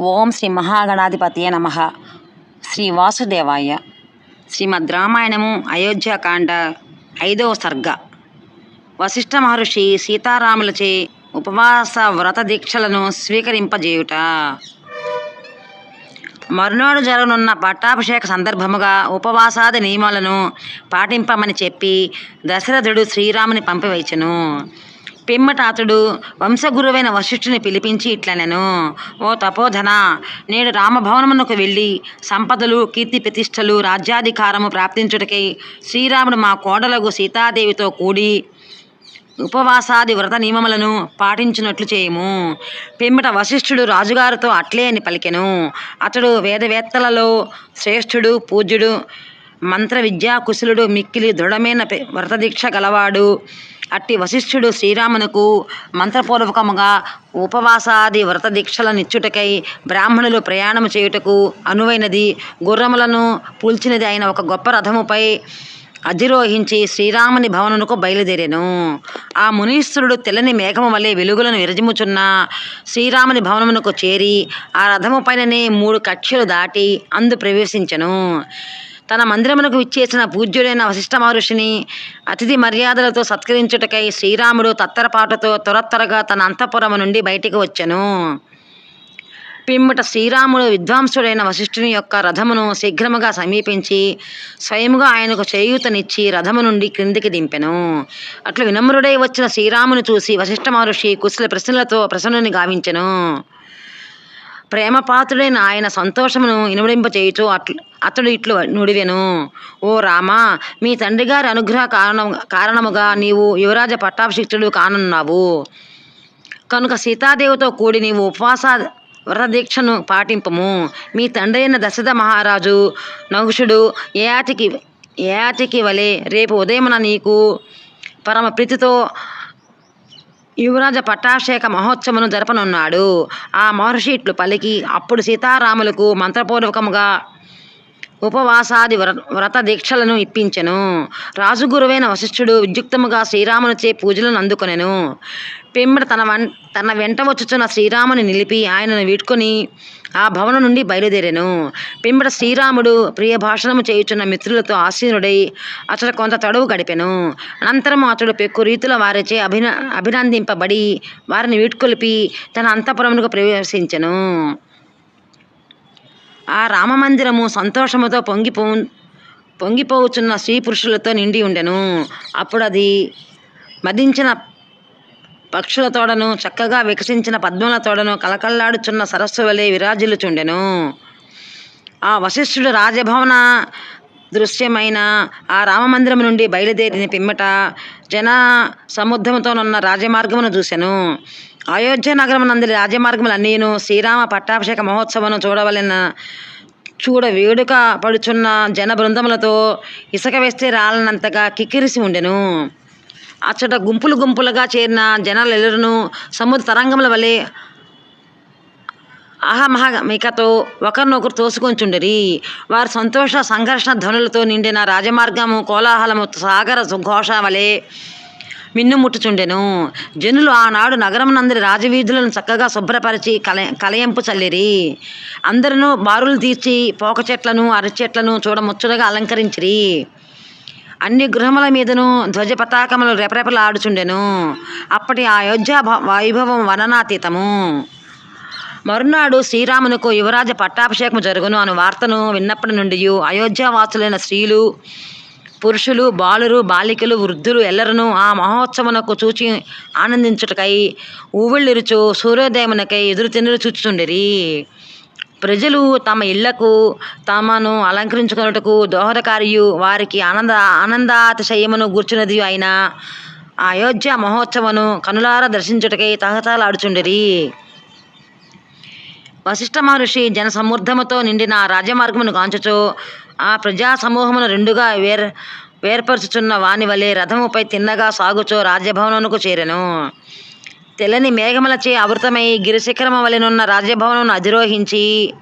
ఓం శ్రీ మహాగణాధిపతియే నమ. శ్రీ వాసుదేవాయ. శ్రీమద్ రామాయణము అయోధ్యకాండ ఐదవ సర్గ. వశిష్ఠ మహర్షి సీతారాములచే ఉపవాస వ్రత దీక్షలను స్వీకరింపజేయుట. మరునాడు జరగనున్న పట్టాభిషేక సందర్భముగా ఉపవాసాది నియమాలను పాటింపమని చెప్పి దశరథుడు శ్రీరాముని పంపివేచను. పిమ్మట అతడు వంశగురువైన వశిష్ఠుని పిలిపించి ఇట్లనెను. ఓ తపోధన నేడు రామభవనమునకు వెళ్ళి సంపదలు కీర్తి ప్రతిష్టలు రాజ్యాధికారము ప్రాప్తించుటకై శ్రీరాముడు మా కోడలకు సీతాదేవితో కూడి ఉపవాసాది వ్రత నియమములను పాటించినట్లు చేయము. పిమ్మట వశిష్ఠుడు రాజుగారితో అట్లే అని పలికెను. అతడు వేదవేత్తలలో శ్రేష్ఠుడు పూజ్యుడు మంత్ర విద్యా కుశలుడు మిక్కిలి దృఢమైన వ్రతదీక్ష గలవాడు. అట్టి వశిష్ఠుడు శ్రీరామునకు మంత్రపూర్వకముగా ఉపవాసాది వ్రత దీక్షలనిచ్చుటకై బ్రాహ్మణులు ప్రయాణము చేయుటకు అనువైనది. గుర్రములను పూల్చినది అయిన ఒక గొప్ప రథముపై అధిరోహించి శ్రీరాముని భవనమునకు బయలుదేరాను. ఆ మునీశ్వరుడు తెల్లని మేఘము వలె వెలుగులను విరజిముచున్న శ్రీరాముని భవనమునకు చేరి ఆ రథము పైననే మూడు కక్షలు దాటి అందు ప్రవేశించెను. తన మందిరమునకు విచ్చేసిన పూజ్యుడైన వశిష్ఠ మహర్షిని అతిథి మర్యాదలతో సత్కరించుటకై శ్రీరాముడు తత్తరపాటుతో త్వర త్వరగా తన అంతఃపురము నుండి బయటికి వచ్చెను. పిమ్మట శ్రీరాముడు విద్వాంసుడైన వశిష్ఠుని యొక్క రథమును శీఘ్రముగా సమీపించి స్వయముగా ఆయనకు చేయూతనిచ్చి రథము నుండి క్రిందికి దింపెను. అట్లు వినమ్రుడై వచ్చిన శ్రీరామును చూసి వశిష్ఠ మహర్షి కుశల ప్రశ్నలతో ప్రసన్నుని గావించెను. ప్రేమపాత్రుడైన ఆయన సంతోషమును ఇనుమడింపచేయుచు అట్లు అతడు ఇట్లు నుడివెను ఓ రామా మీ తండ్రి గారి అనుగ్రహ కారణం కారణముగా నీవు యువరాజ పట్టాభిషిక్తుడు కానున్నావు. కనుక సీతాదేవితో కూడి నీవు ఉపవాస వ్రతదీక్షను పాటింపము. మీ తండ్రి అయిన దశరథ మహారాజు నహుషుడు ఏయాతికి ఏయాతికి వలె రేపు ఉదయమున నీకు పరమ ప్రీతితో యువరాజ పట్టాభిషేక మహోత్సవను జరపనున్నాడు. ఆ మహర్షిట్లు పలికి అప్పుడు సీతారాములకు మంత్రపూర్వకముగా ఉపవాసాది వ్ర వ్రత దీక్షలను ఇప్పించెను. రాజుగురువైన వశిష్ఠుడు విద్యుక్తముగా శ్రీరామునిచే పూజలను అందుకొనెను. పిమ్మట తన వన్ తన వెంట వచ్చుచున్న శ్రీరాముని నిలిపి ఆయనను వీడ్కొని ఆ భవనం నుండి బయలుదేరాను. పిమ్మట శ్రీరాముడు ప్రియ భాషణము చేయుచున్న మిత్రులతో ఆసీనుడై అతడు కొంత తడవు గడిపెను. అనంతరం అతడు పెక్కు రీతుల వారిచే అభిన అభినందింపబడి వారిని వీడ్కొలిపి తన అంతఃపురమునకు ప్రవేశించెను. ఆ రామమందిరము సంతోషముతో పొంగిపో పొంగిపోవుచున్న స్త్రీ పురుషులతో నిండి ఉండెను. అప్పుడు అది మదించిన పక్షుల తోడను చక్కగా వికసించిన పద్మల తోడను కలకల్లాడుచున్న సరస్సు వలె విరాజిల్లుచుండెను. ఆ వశిష్ఠుడు రాజభవన దృశ్యమైన ఆ రామమందిరం నుండి బయలుదేరిన పిమ్మట జన సముద్రముతోనున్న రాజమార్గమును చూసెను. అయోధ్య నగరమునందరి రాజమార్గములన్నీను శ్రీరామ పట్టాభిషేక మహోత్సవమును చూడవలెన చూడ వేడుక పడుచున్న జన బృందములతో ఇసుక వేస్తే రాలనంతగా కిక్కిరిసి ఉండెను. అచ్చట గుంపులు గుంపులుగా చేరిన జనాలెల్లరును సముద్ర తరంగముల వలె అహమహమికతో ఒకరినొకరు తోసుకొంచుండిరి. వారి సంతోష సంఘర్షణ ధ్వనులతో నిండిన రాజమార్గము కోలాహలము సాగర ఘోష వలె మిన్నుముట్టుచుండెను జనులు ఆనాడు నగరమునందరి రాజవీధులను చక్కగా శుభ్రపరిచి కల కలయంపు చల్లిరి. అందరినూ బారులు తీర్చి పోక చెట్లను అరటి చెట్లను చూడముచ్చటగా అలంకరించిరి. అన్ని గృహముల మీదను ధ్వజ పతాకములు రెపరెపలాడుచుండెను అప్పటి అయోధ్య వైభవం వననాతీతము. మరునాడు శ్రీరామునకు యువరాజ పట్టాభిషేకం జరుగును అను వార్తను విన్నప్పటి నుండి అయోధ్యావాసులైన స్త్రీలు పురుషులు బాలురు బాలికలు వృద్ధులు ఎల్లరను ఆ మహోత్సవమునకు చూచి ఆనందించుటకై ఊవిళ్ళిరుచు సూర్యోదయమునకై ఎదురు తిన్నులు చూచుచుండిరి. ప్రజలు తమ ఇళ్ళకు తమను అలంకరించుకొనుటకు దోహదకారియు వారికి ఆనంద ఆనందాతిశయమును గూర్చున్నది అయిన అయోధ్య మహోత్సవను కనులారా దర్శించుటకై తహతలాడుచుండిరి వశిష్ఠ మహర్షి జన సమృద్ధముతో నిండిన రాజమార్గమును కాంచుచు ఆ ప్రజా సమూహమును రెండుగా వేర్ వేర్పరుచుచున్న వాని వలె రథముపై తిన్నగా సాగుచో రాజభవనమునకు చేరెను. తెల్లని మేఘములచే ఆవృతమై గిరిశిఖరమ వలెనున్న రాజభవనం అధిరోహించి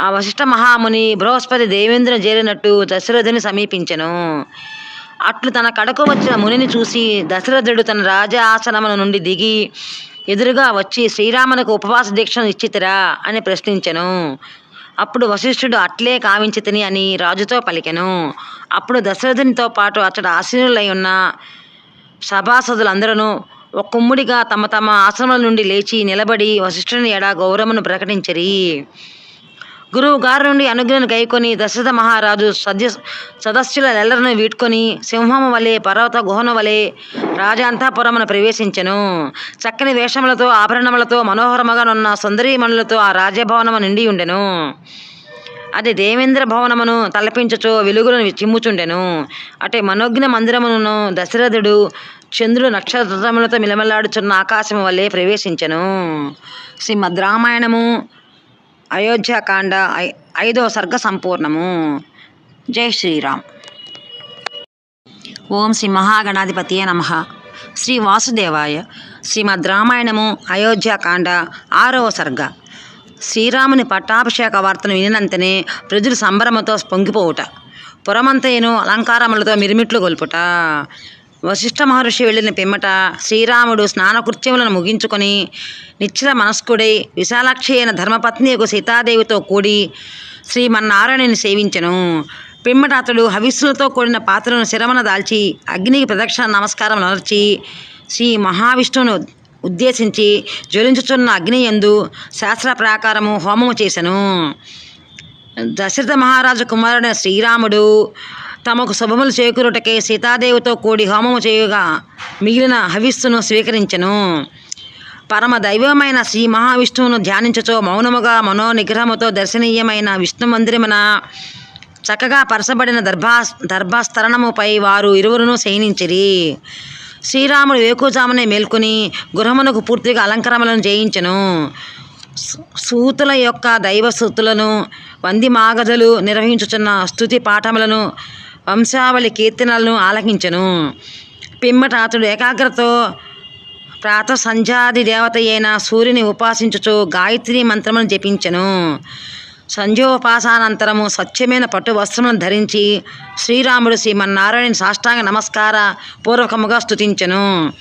ఆ వశిష్ఠ మహాముని బృహస్పతి దేవేంద్రుని చేరినట్టు దశరథుని సమీపించెను. అట్లు తన కడకు వచ్చిన మునిని చూసి దశరథుడు తన రాజ ఆసనముల నుండి దిగి ఎదురుగా వచ్చి శ్రీరామునకు ఉపవాస దీక్షను ఇచ్చితిరా అని ప్రశ్నించెను. అప్పుడు వశిష్ఠుడు అట్లే కావించితిని అని రాజుతో పలికెను. అప్పుడు దశరథునితో పాటు అతడు ఆశీనులై ఉన్న సభాసదులందరూ ఒక కుమ్ముడిగా తమ తమ ఆశ్రమం నుండి లేచి నిలబడి వశిష్ఠుని ఎడ గౌరవమును ప్రకటించరి. గురువు గారి నుండి అనుజ్ఞను గైకొని దశరథ మహారాజు సద్య సదస్సులెల్లరను వీడ్కొని సింహము వలె పర్వత గుహన వలె రాజాంతపురమును ప్రవేశించెను. చక్కని వేషములతో ఆభరణములతో మనోహరముగానున్న సుందరీమణులతో ఆ రాజభవనము నిండి ఉండెను. అది దేవేంద్ర భవనమును తలపించుచో వెలుగులను చిమ్ముచుండెను. అటే మనోజ్ఞ మందిరమును దశరథుడు చంద్రుడు నక్షత్రములతో మిలమలాడుచున్న ఆకాశము వల్లే ప్రవేశించెను. శ్రీమద్ రామాయణము అయోధ్యాకాండ ఐ ఐదవ సర్గ సంపూర్ణము జై శ్రీరామ్. ఓం శ్రీ మహాగణాధిపతియే నమ. శ్రీ వాసుదేవాయ శ్రీమద్ రామాయణము అయోధ్యాకాండ ఆరవ సర్గ. శ్రీరాముని పట్టాభిషేక వార్తను వినినంతనే ప్రజలు సంబరముతో పొంగిపోవుట పురమంతయును అలంకారములతో మిరిమిట్లు గొల్పుట. వశిష్ఠ మహర్షి వెళ్ళిన పిమ్మట శ్రీరాముడు స్నానకృత్యములను ముగించుకొని నిశ్చల మనస్కుడై విశాలాక్షి అయిన ధర్మపత్ని యొక్క సీతాదేవితో కూడి శ్రీమన్నారాయణని సేవించెను. పిమ్మట అతడు హవిస్సులతో కూడిన పాత్రను శిరమన దాల్చి అగ్నికి ప్రదక్షిణ నమస్కారం నలర్చి శ్రీ మహావిష్ణువును ఉద్దేశించి జ్వలించుచున్న అగ్నియందు శాస్త్ర ప్రాకారము హోమము చేశను దశరథ మహారాజు కుమారుడైన శ్రీరాముడు తమకు శుభములు చేకూరుటకే సీతాదేవితో కూడి హోమము చేయగా మిగిలిన హవిస్సును స్వీకరించెను. పరమ దైవమైన శ్రీ మహావిష్ణువును ధ్యానించుచో మౌనముగా మనో నిగ్రహముతో దర్శనీయమైన విష్ణు మందిరమున చక్కగా పరచబడిన దర్భా దర్భాస్తరణముపై వారు ఇరువురును శయనించిరి. శ్రీరాముడు వేకుజామునే మేల్కొని గృహమునకు పూర్తిగా అలంకరములను చేయించెను. సూతుల యొక్క దైవ సూతులను వంది మాగజలు నిర్వహించుచున్న స్థుతి పాఠములను వంశావళి కీర్తనలను ఆలకించను. పిమ్మట అతడు ఏకాగ్రతో ప్రాత సంధ్యాది దేవత అయిన సూర్యుని ఉపాసించుచు గాయత్రి మంత్రమును జపించెను. సంధ్యోపాసానంతరము స్వచ్ఛమైన పట్టు వస్త్రములను ధరించి శ్రీరాముడు శ్రీమన్నారాయణ సాష్టాంగ నమస్కార పూర్వకముగా స్తుతించెను.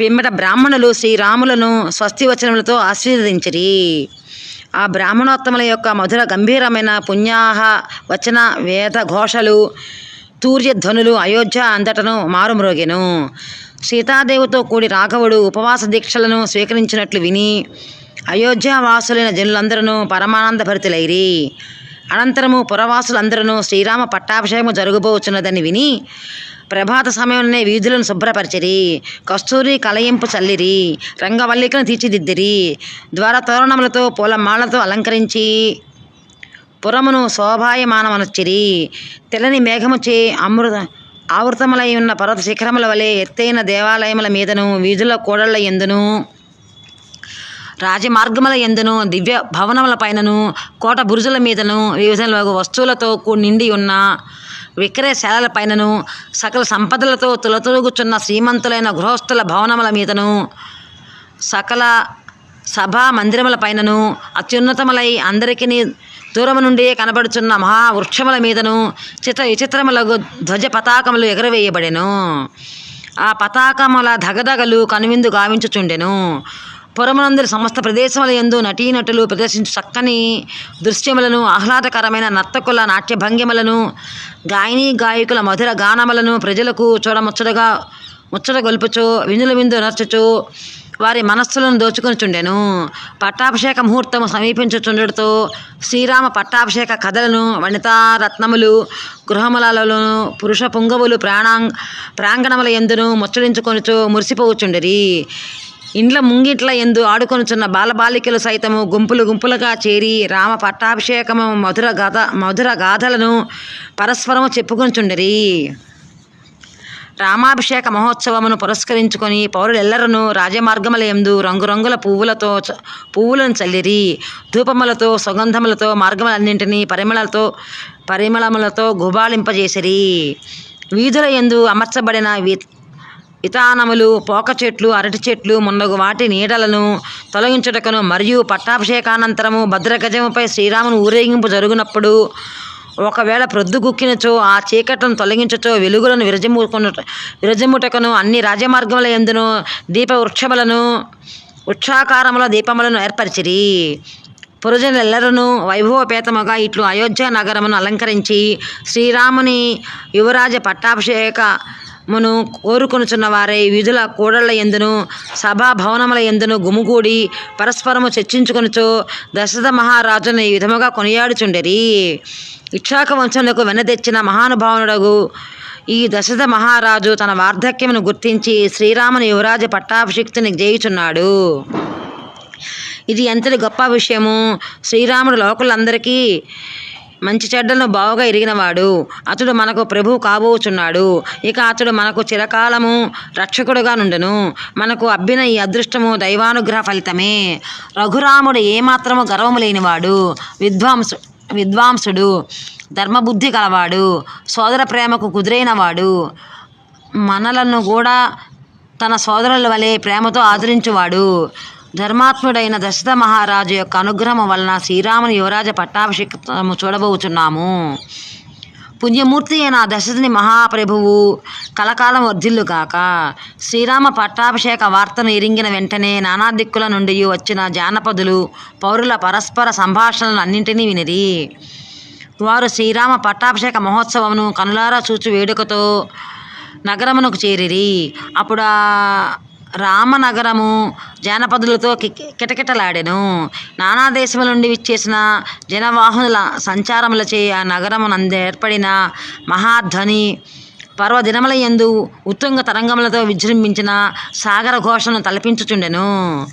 పిమ్మట బ్రాహ్మణులు శ్రీరాములను స్వస్తి వచనములతో ఆశీర్వదించిరి. ఆ బ్రాహ్మణోత్తముల యొక్క మధుర గంభీరమైన పుణ్యాహ వచన వేద ఘోషలు తూర్యధ్వనులు అయోధ్య అంతటను మారుమ్రోగెను. సీతాదేవితో కూడి రాఘవుడు ఉపవాస దీక్షలను స్వీకరించినట్లు విని అయోధ్యావాసులైన జనులందరూ పరమానందభరితులైరి. అనంతరము పురవాసులందరూ శ్రీరామ పట్టాభిషేకము జరగబోచున్నదని విని ప్రభాత సమయంలోనే వీధులను శుభ్రపరిచిరి. కస్తూరి కలయింపు చల్లిరి. రంగవల్లికను తీర్చిదిద్దిరి. ద్వార తోరణములతో పూలమాలతో అలంకరించి పురమును శోభాయమానమనొచ్చిరి తెల్లని మేఘముచే అమృత ఆవృతములై ఉన్న పర్వత శిఖరముల వలె ఎత్తైన దేవాలయముల మీదను వీధుల కూడళ్ళ ఎందును రాజమార్గముల ఎందును దివ్య భవనముల పైనను కోట బురుజుల మీదను వివిధ వస్తువులతో కూ- నిండి ఉన్న విక్రయశాలల పైనను సకల సంపదలతో తులతూగుచున్న శ్రీమంతులైన గృహస్థుల భవనముల మీదను సకల సభా మందిరముల పైనను అత్యున్నతములై అందరికీ దూరము నుండి కనబడుచున్న మహావృక్షముల మీదను చిత్ర విచిత్రములకు ధ్వజ పతాకములు ఎగరవేయబడెను. ఆ పతాకముల ధగధగలు కనువిందు గావించుచుండెను. పురమునందరి సమస్త ప్రదేశముల యందు నటీనటులు ప్రదర్శించు చక్కని దృశ్యములను ఆహ్లాదకరమైన నర్తకుల నాట్య భంగిమలను గాయని గాయకుల మధుర గానములను ప్రజలకు చూడముచ్చటగా ముచ్చట గొల్పుచు విందుల విందు నర్చుచు వారి మనస్సులను దోచుకొనిచుండెను. పట్టాభిషేక ముహూర్తము సమీపించుచుండటతో శ్రీరామ పట్టాభిషేక కథలను వనితారత్నములు గృహములలోను పురుష పుంగవులు ప్రాణాంగ్ ప్రాంగణముల ఎందును ముచ్చడించుకొనుచు మురిసిపోవచుండరి. ఇండ్ల ముంగిట్ల ఎందు ఆడుకొనుచున్న బాలబాలికలు సైతము గుంపులు గుంపులుగా చేరి రామ పట్టాభిషేకము మధుర గాథ మధుర గాథలను పరస్పరము చెప్పుకొనిచుండరి రామాభిషేక మహోత్సవమును పురస్కరించుకొని పౌరులెల్లరను రాజమార్గములయందు రంగురంగుల పువ్వులతో చ- పువ్వులను చల్లిరి. ధూపములతో సుగంధములతో మార్గములన్నింటినీ పరిమళతో పరిమళములతో గుబాళింపజేసిరి. వీధుల ఎందు అమర్చబడిన ఇతానములు పోక చెట్లు అరటి చెట్లు మున్నగు వాటి నీడలను తొలగించుటకును మరియు పట్టాభిషేకానంతరము భద్రగజముపై శ్రీరామును ఊరేగింపు జరుగునప్పుడు ఒకవేళ ప్రొద్దుగుక్కినచో ఆ చీకట్లను తొలగించచో వెలుగులను విరజముకొను విరజముటకును అన్ని రాజమార్గముల ఎందును దీప వృక్షములను ఉత్సాకారముల దీపములను ఏర్పరిచిరి. పురజనులెల్లరూ వైభవపేతముగా ఇట్లు అయోధ్య నగరమును అలంకరించి శ్రీరాముని యువరాజ పట్టాభిషేక మును కోరుకొనుచున్న వారై విధుల కూడళ్ళ ఎందును సభా భవనముల ఎందును గుమిగూడి పరస్పరము చర్చించుకొనుచు దశరథ మహారాజును ఈ విధముగా కొనియాడుచుండెరి. ఇక్షాక వంశములకు వెనదెచ్చిన మహానుభావుడగు ఈ దశరథ మహారాజు తన వార్ధక్యమును గుర్తించి శ్రీరాముని యువరాజ పట్టాభిషిక్తిని జయించున్నాడు ఇది ఎంతటి గొప్ప విషయము! శ్రీరాముడు లోకులందరికీ మంచి చెడ్డలను బావుగా ఎరిగినవాడు. అతడు మనకు ప్రభువు కాబోచున్నాడు. ఇక అతడు మనకు చిరకాలము రక్షకుడుగా నుండును. మనకు అబ్బిన ఈ అదృష్టము దైవానుగ్రహ ఫలితమే. రఘురాముడు ఏమాత్రము గర్వము లేనివాడు. విద్వాంసు విద్వాంసుడు ధర్మబుద్ధి కలవాడు సోదర ప్రేమకు కుదిరైనవాడు. మనలను కూడా తన సోదరుల వలె ప్రేమతో ఆదరించువాడు. ధర్మాత్ముడైన దశరథ మహారాజు యొక్క అనుగ్రహం వలన శ్రీరాముని యువరాజ పట్టాభిషేకము చూడబోచున్నాము. పుణ్యమూర్తి అయిన దశరథుని మహాప్రభువు కలకాలం వర్ధిల్లు కాక శ్రీరామ పట్టాభిషేక వార్తను ఇరింగిన వెంటనే నానా దిక్కుల నుండి వచ్చిన జానపదులు పౌరుల పరస్పర సంభాషణలను అన్నింటినీ వినిరి వారు శ్రీరామ పట్టాభిషేక మహోత్సవమును కనులారా చూచు వేడుకతో నగరమునకు చేరిరి. అప్పుడు రామనగరము జానపదులతో కి- కిటకిటలాడెను. నానా దేశముల నుండి విచ్చేసిన జనవాహనుల సంచారములచే ఆ నగరము నంద ఏర్పడిన మహాధ్వని పర్వదినముల యందు ఉత్తుంగ తరంగములతో విజృంభించిన సాగర ఘోషను తలపించుచుండెను.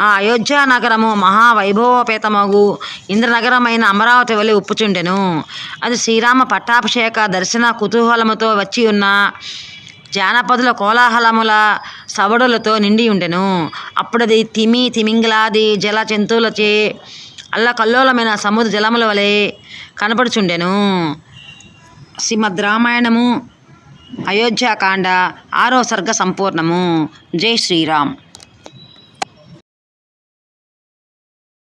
ఆ అయోధ్య నగరము మహావైభవపేతమగు ఇంద్రనగరమైన అమరావతి వలె ఉప్పుచుండెను. అది శ్రీరామ పట్టాభిషేక దర్శన కుతూహలముతో వచ్చి ఉన్న జానపదుల కోలాహలముల సవడులతో నిండి ఉండెను. అప్పుడది తిమి తిమింగిలాది జల జంతువులచే అల్లకల్లోలమైన సముద్ర జలముల వలె కనపడుచుండెను. శ్రీమద్ రామాయణము అయోధ్యాకాండ ఆరో సర్గ సంపూర్ణము. జై శ్రీరామ్.